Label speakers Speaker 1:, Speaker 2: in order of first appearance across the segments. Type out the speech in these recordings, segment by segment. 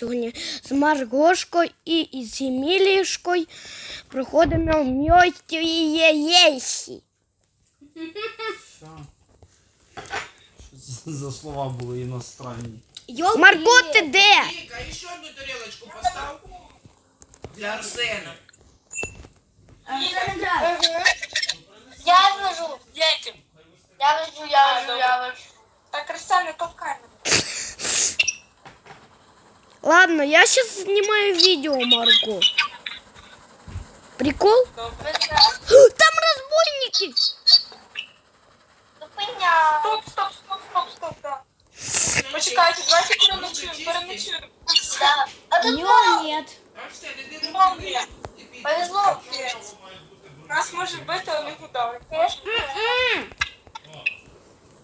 Speaker 1: Сьогодні з Маргошкою і із Емілішкою проходимо мертві єсі.
Speaker 2: Що? Що це за слова були іностранні?
Speaker 1: Марго, ти де?
Speaker 3: Вика, еще одну тарелочку поставь. Для Арсена.
Speaker 4: Я вижу, детям. Я вижу, я вижу, я вижу. Так, Арсен, не толкай мене.
Speaker 1: Ладно, я сейчас снимаю видео, Марго. Прикол? Там разбойники!
Speaker 4: Стоп, стоп, стоп, стоп, стоп, да. Почекайте, давайте переночуємо, переночуємо. Да. А тут
Speaker 1: нет.
Speaker 4: Повезло. Нас може бити, а не куди.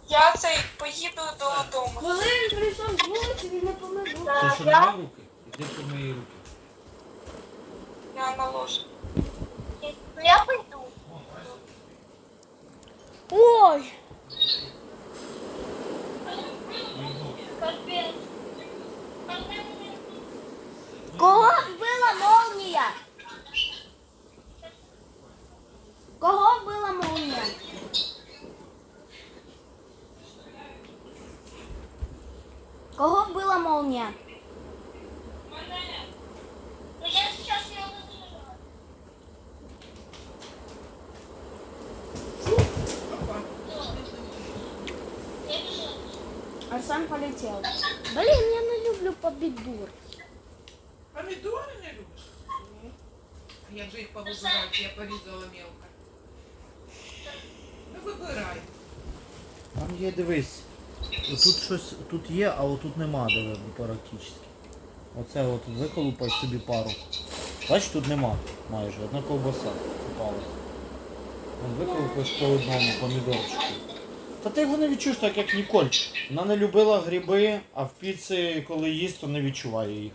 Speaker 4: Я цей поїду додому.
Speaker 1: Коли він прийшов з вулиці, він не помилув.
Speaker 2: Ти що не мив руки? Іди помий руки.
Speaker 4: Я наложу. Я пойду.
Speaker 1: Ой! Кого вбила молнія?
Speaker 4: Ну я сейчас ее вызову.
Speaker 1: Арсен полетел. Блин, я не люблю помидор.
Speaker 3: Помидоры не любишь? А як же їх повибирати? Я порізала мелко. Ну вибирай.
Speaker 2: Там є, дивись. Тут щось тут є, а отут нема, диви, практично. Оце от виколупай собі пару. Бачиш, тут нема майже. Одна ковбаса попалась. Виколупаєш по одному помідорчику. Та ти його не відчуєш так, як Ніколь. Вона не любила гриби, а в піці, коли їсть, то не відчуває їх.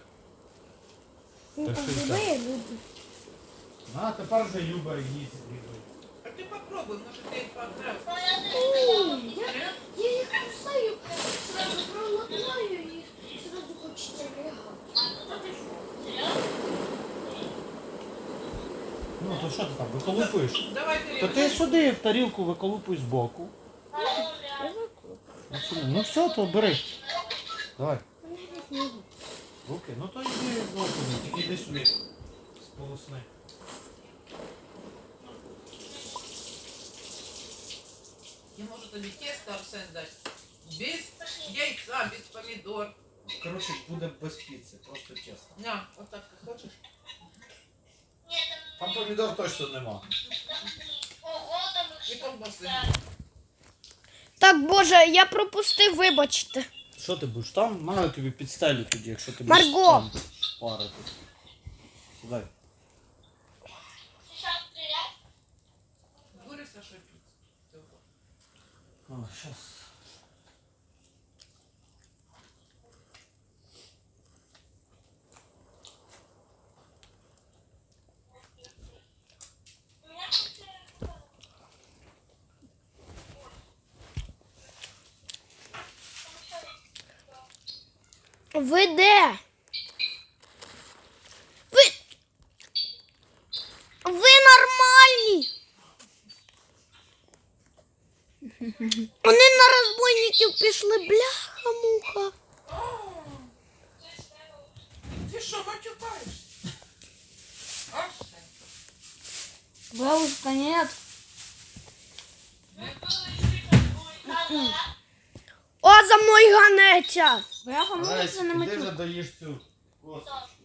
Speaker 1: Ну,
Speaker 2: що
Speaker 1: бы
Speaker 2: так.
Speaker 1: я люблю.
Speaker 2: А, тепер вже Люба їсть гриби.
Speaker 3: Попробуй, може ти їх потрапиш.
Speaker 1: Я их кусаю, сразу проглотаю и сразу хочется лягать.
Speaker 2: Ну то що ти там, виколупуєш?
Speaker 3: Давай
Speaker 2: То
Speaker 3: тарелочку.
Speaker 2: ти сюди в тарілку виколупуй збоку. Чому? Ну все, то бери. Давай. Руки, ну то йди знову, тільки йди сюди. Сполосни.
Speaker 3: Я можу тобі тесто Арсен дати. Без яйця, без помідор.
Speaker 2: Коротше, буде без піци, просто чесно.
Speaker 3: На, отак ти хочеш?
Speaker 2: Там помідор точно нема.
Speaker 4: Ого, там
Speaker 3: І ковбаси.
Speaker 1: Так, боже, я пропустив, вибачте.
Speaker 2: Що ти будеш там? Маю тобі підстелю тоді, якщо ти
Speaker 1: Марго!
Speaker 2: будеш там парити. Сідай.
Speaker 4: стрелять.
Speaker 3: Саша, піц.
Speaker 2: О, щас.
Speaker 1: Ви де? Пішли, бляха-муха.
Speaker 3: Ти що матюкаєш?
Speaker 1: Бабушка, нет. О, за мною ганеться. Бляха,
Speaker 2: Лесь, іди вже доїж цю косточку.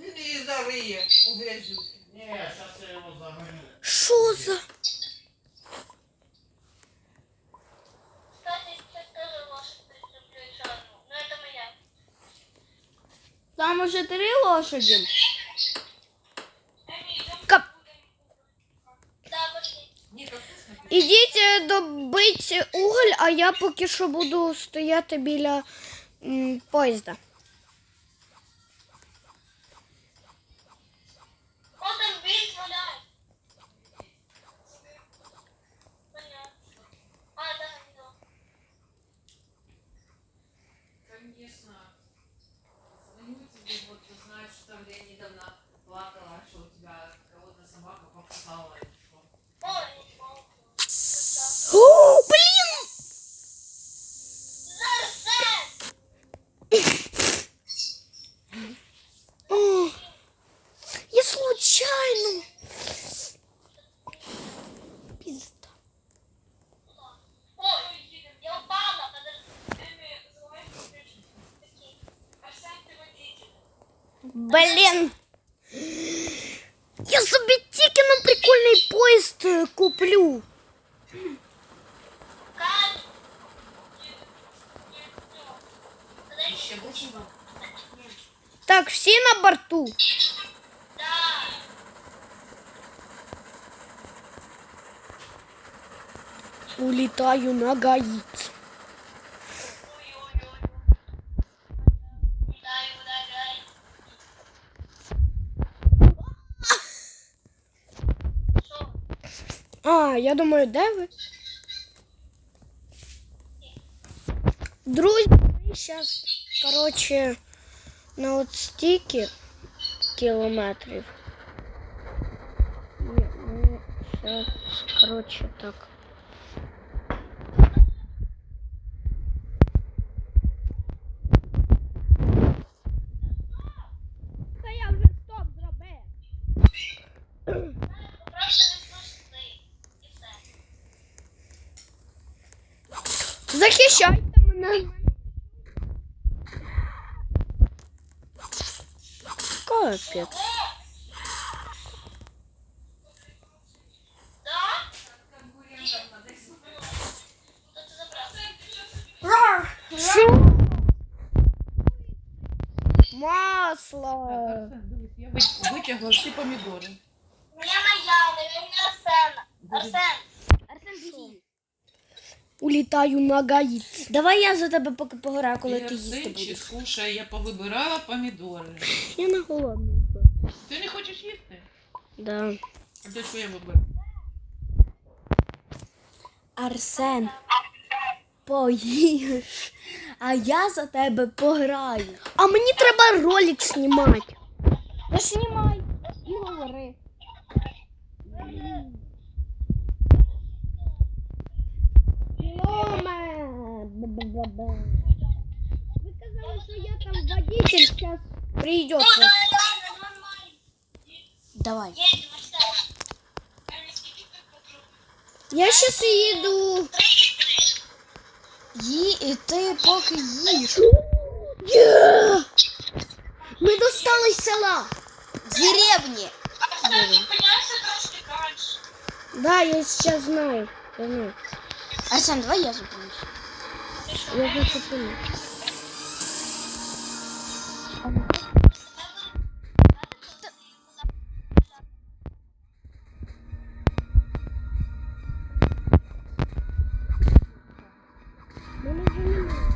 Speaker 3: Він її зариє у грязюці.
Speaker 2: Ні, зараз я його загоню.
Speaker 1: Що за? Там уже три лошади. Кап. Ідіть е, добить уголь, а я поки що буду стояти біля м, поїзда. Блін. Я собі тільки на прикольний поїзд е, куплю.
Speaker 4: Кать! Подожди,
Speaker 5: Еще больше вам.
Speaker 1: Так, всі на борту.
Speaker 4: да.
Speaker 1: Улітаю на гаїць. А, я думаю, де ви? Друзі, ми зараз, коротше, на от стільки кілометрів. Ні, ми зараз, коротше, так. Захищайте мене. Капець. Що? Масло.
Speaker 3: Арсен, я ви- витягла всі помідори.
Speaker 4: Мені моя, не мені Арсена. Арсен.
Speaker 1: Улітаю на гаїць. Давай я за тебе поки пограю, коли ти їсти будеш.
Speaker 3: Слушай, я повибирала помідори.
Speaker 1: Я не голодний.
Speaker 3: Ти не хочеш їсти?
Speaker 1: Да.
Speaker 3: А де що я виберу?
Speaker 6: Арсен, поїж, а я за тебе пограю.
Speaker 1: А мені треба ролик знімати.
Speaker 6: Та знімай і говори.
Speaker 1: Зараз прийде.
Speaker 6: Давай.
Speaker 4: Едем, Арсен.
Speaker 1: Я зараз їду.
Speaker 6: Ї, і ти поки їж.
Speaker 1: Є! Ми достали села.
Speaker 6: Деревні.
Speaker 4: Арсен, зупиняйся трошки дальше.
Speaker 1: Да, я сейчас знаю. Я знаю.
Speaker 6: Арсен, давай я зупинюсь.
Speaker 1: Я вже зупинив. Bunu bilmiyorum.